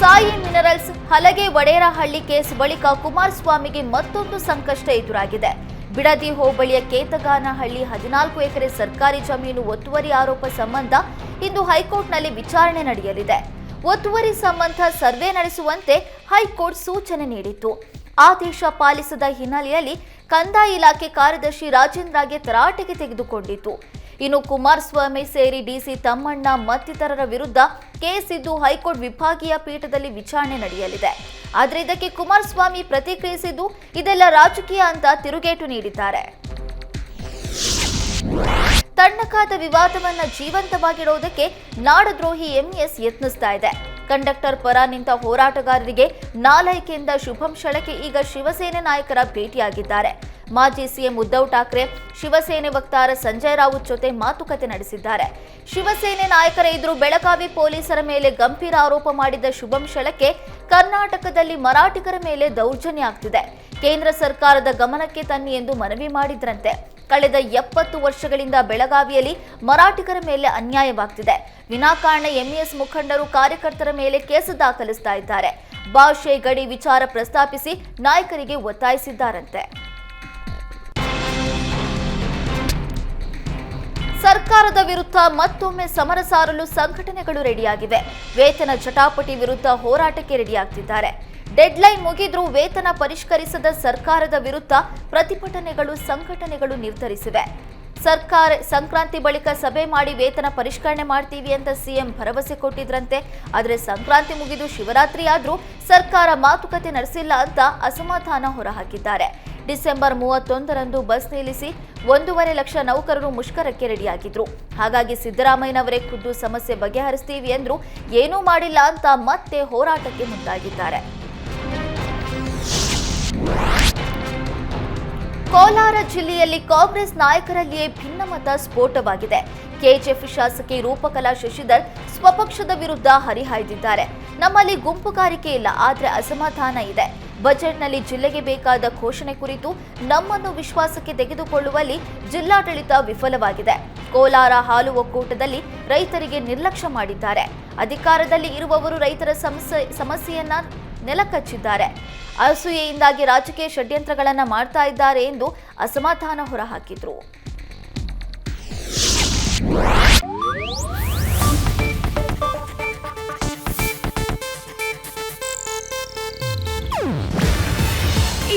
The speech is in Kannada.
ಸಾಯಿ ಮಿನರಲ್ಸ್ ಹಲಗೆ ವಡೇರಹಳ್ಳಿ ಕೇಸ್ ಬಳಿಕ ಕುಮಾರಸ್ವಾಮಿಗೆ ಮತ್ತೊಂದು ಸಂಕಷ್ಟ ಎದುರಾಗಿದೆ. ಬಿಡದಿ ಹೋಬಳಿಯ ಕೇತಗಾನಹಳ್ಳಿ ಹದಿನಾಲ್ಕು ಎಕರೆ ಸರ್ಕಾರಿ ಜಮೀನು ಒತ್ತುವರಿ ಆರೋಪ ಸಂಬಂಧ ಇಂದು ಹೈಕೋರ್ಟ್ನಲ್ಲಿ ವಿಚಾರಣೆ ನಡೆಯಲಿದೆ. ಒತ್ತುವರಿ ಸಂಬಂಧ ಸರ್ವೆ ನಡೆಸುವಂತೆ ಹೈಕೋರ್ಟ್ ಸೂಚನೆ ನೀಡಿತ್ತು. ಆದೇಶ ಪಾಲಿಸದ ಹಿನ್ನೆಲೆಯಲ್ಲಿ ಕಂದಾಯ ಇಲಾಖೆ ಕಾರ್ಯದರ್ಶಿ ರಾಜೇಂದ್ರಗೆ ತರಾಟೆಗೆ ತೆಗೆದುಕೊಂಡಿತ್ತು ಇನ್ನು ಕುಮಾರಸ್ವಾಮಿ ಸೇರಿ ಡಿಸಿ ತಮ್ಮಣ್ಣ ಮತ್ತಿತರರ ವಿರುದ್ಧ ಕೇಸ್ ಇದ್ದು ಹೈಕೋರ್ಟ್ ವಿಭಾಗೀಯ ಪೀಠದಲ್ಲಿ ವಿಚಾರಣೆ ನಡೆಯಲಿದೆ. ಆದರೆ ಇದಕ್ಕೆ ಕುಮಾರಸ್ವಾಮಿ ಪ್ರತಿಕ್ರಿಯಿಸಿದ್ದು ಇದೆಲ್ಲ ರಾಜಕೀಯ ಅಂತ ತಿರುಗೇಟು ನೀಡಿದ್ದಾರೆ. ತಣ್ಣಕಾದ ವಿವಾದವನ್ನ ಜೀವಂತವಾಗಿಡುವುದಕ್ಕೆ ನಾಡದ್ರೋಹಿ ಎಂಎಸ್ ಯತ್ನಿಸ್ತಾ ಇದೆ. ಕಂಡಕ್ಟರ್ ಪರ ನಿಂತ ಹೋರಾಟಗಾರರಿಗೆ ನಾಲೈಕೆಯಿಂದ ಶುಭಂ ಶಳಕೆ ಈಗ ಶಿವಸೇನೆ ನಾಯಕರ ಭೇಟಿಯಾಗಿದ್ದಾರೆ. ಮಾಜಿ ಸಿಎಂ ಉದ್ಧವ್ ಠಾಕ್ರೆ, ಶಿವಸೇನೆ ವಕ್ತಾರ ಸಂಜಯ್ ರಾವುತ್ ಜೊತೆ ಮಾತುಕತೆ ನಡೆಸಿದ್ದಾರೆ. ಶಿವಸೇನೆ ನಾಯಕರ ಎದುರು ಬೆಳಗಾವಿ ಪೊಲೀಸರ ಮೇಲೆ ಗಂಭೀರ ಆರೋಪ ಮಾಡಿದ ಶುಭಂ ಶಳಕೆ ಕರ್ನಾಟಕದಲ್ಲಿ ಮರಾಠಿಗರ ಮೇಲೆ ದೌರ್ಜನ್ಯ ಆಗ್ತಿದೆ. ಕೇಂದ್ರ ಸರ್ಕಾರದ ಗಮನಕ್ಕೆ ತನ್ನಿ ಎಂದು ಮನವಿ ಮಾಡಿದ್ರಂತೆ. ಕಳೆದ ಎಪ್ಪತ್ತು ವರ್ಷಗಳಿಂದ ಬೆಳಗಾವಿಯಲ್ಲಿ ಮರಾಠಿಗರ ಮೇಲೆ ಅನ್ಯಾಯವಾಗ್ತಿದೆ. ವಿನಾಕಾರಣ ಎಂಇಎಸ್ ಮುಖಂಡರು ಕಾರ್ಯಕರ್ತರ ಮೇಲೆ ಕೇಸು ದಾಖಲಿಸ್ತಾ ಇದ್ದಾರೆ. ಭಾಷೆ ಗಡಿ ವಿಚಾರ ಪ್ರಸ್ತಾಪಿಸಿ ನಾಯಕರಿಗೆ ಒತ್ತಾಯಿಸಿದ್ದಾರಂತೆ. ಸರ್ಕಾರದ ವಿರುದ್ಧ ಮತ್ತೊಮ್ಮೆ ಸಮರ ಸಾರಲು ಸಂಘಟನೆಗಳು ರೆಡಿಯಾಗಿವೆ. ವೇತನ ಜಟಾಪಟಿ ವಿರುದ್ಧ ಹೋರಾಟಕ್ಕೆ ರೆಡಿಯಾಗ್ತಿದ್ದಾರೆ. ಡೆಡ್ಲೈನ್ ಮುಗಿದ್ರೂ ವೇತನ ಪರಿಷ್ಕರಿಸದ ಸರ್ಕಾರದ ವಿರುದ್ಧ ಪ್ರತಿಭಟನೆಗಳು ಸಂಘಟನೆಗಳು ನಿರ್ಧರಿಸಿವೆ. ಸರ್ಕಾರ ಸಂಕ್ರಾಂತಿ ಬಳಿಕ ಸಭೆ ಮಾಡಿ ವೇತನ ಪರಿಷ್ಕರಣೆ ಮಾಡ್ತೀವಿ ಅಂತ ಸಿಎಂ ಭರವಸೆ ಕೊಟ್ಟಿದ್ರಂತೆ. ಆದರೆ ಸಂಕ್ರಾಂತಿ ಮುಗಿದು ಶಿವರಾತ್ರಿ ಆದರೂ ಸರ್ಕಾರ ಮಾತುಕತೆ ನಡೆಸಿಲ್ಲ ಅಂತ ಅಸಮಾಧಾನ ಹೊರಹಾಕಿದ್ದಾರೆ. ಡಿಸೆಂಬರ್ ಮೂವತ್ತೊಂದರಂದು ಬಸ್ ನಿಲ್ಲಿಸಿ ಒಂದೂವರೆ ಲಕ್ಷ ನೌಕರರು ಮುಷ್ಕರಕ್ಕೆ ರೆಡಿಯಾಗಿದ್ರು. ಹಾಗಾಗಿ ಸಿದ್ದರಾಮಯ್ಯನವರೇ ಖುದ್ದು ಸಮಸ್ಯೆ ಬಗೆಹರಿಸ್ತೀವಿ ಎಂದ್ರು ಏನೂ ಮಾಡಿಲ್ಲ ಅಂತ ಮತ್ತೆ ಹೋರಾಟಕ್ಕೆ ಮುಂದಾಗಿದ್ದಾರೆ. ಕೋಲಾರ ಜಿಲ್ಲೆಯಲ್ಲಿ ಕಾಂಗ್ರೆಸ್ ನಾಯಕರಲ್ಲಿಯೇ ಭಿನ್ನಮತ ಸ್ಫೋಟವಾಗಿದೆ. ಕೆಜೆಪಿ ಶಾಸಕಿ ರೂಪಕಲಾ ಶಶಿಧರ್ ಸ್ವಪಕ್ಷದ ವಿರುದ್ಧ ಹರಿಹಾಯ್ದಿದ್ದಾರೆ. ನಮ್ಮಲ್ಲಿ ಗುಂಪುಗಾರಿಕೆ ಇಲ್ಲ, ಆದರೆ ಅಸಮಾಧಾನ ಇದೆ. ಬಜೆಟ್ನಲ್ಲಿ ಜಿಲ್ಲೆಗೆ ಬೇಕಾದ ಘೋಷಣೆ ಕುರಿತು ನಮ್ಮನ್ನು ವಿಶ್ವಾಸಕ್ಕೆ ತೆಗೆದುಕೊಳ್ಳುವಲ್ಲಿ ಜಿಲ್ಲಾಡಳಿತ ವಿಫಲವಾಗಿದೆ. ಕೋಲಾರ ಹಾಲು ಒಕ್ಕೂಟದಲ್ಲಿ ರೈತರಿಗೆ ನಿರ್ಲಕ್ಷ್ಯ ಮಾಡಿದ್ದಾರೆ. ಅಧಿಕಾರದಲ್ಲಿ ಇರುವವರು ರೈತರ ಸಮಸ್ಯೆ, ಸಮಸ್ಯೆಯನ್ನ ನೆಲಕಚ್ಚಿದ್ದಾರೆ. ಅಸೂಯೆಯಿಂದಾಗಿ ರಾಜಕೀಯ ಷಡ್ಯಂತ್ರಗಳನ್ನು ಮಾಡ್ತಾ ಇದ್ದಾರೆ ಎಂದು ಅಸಮಾಧಾನ ಹೊರಹಾಕಿದ್ರು.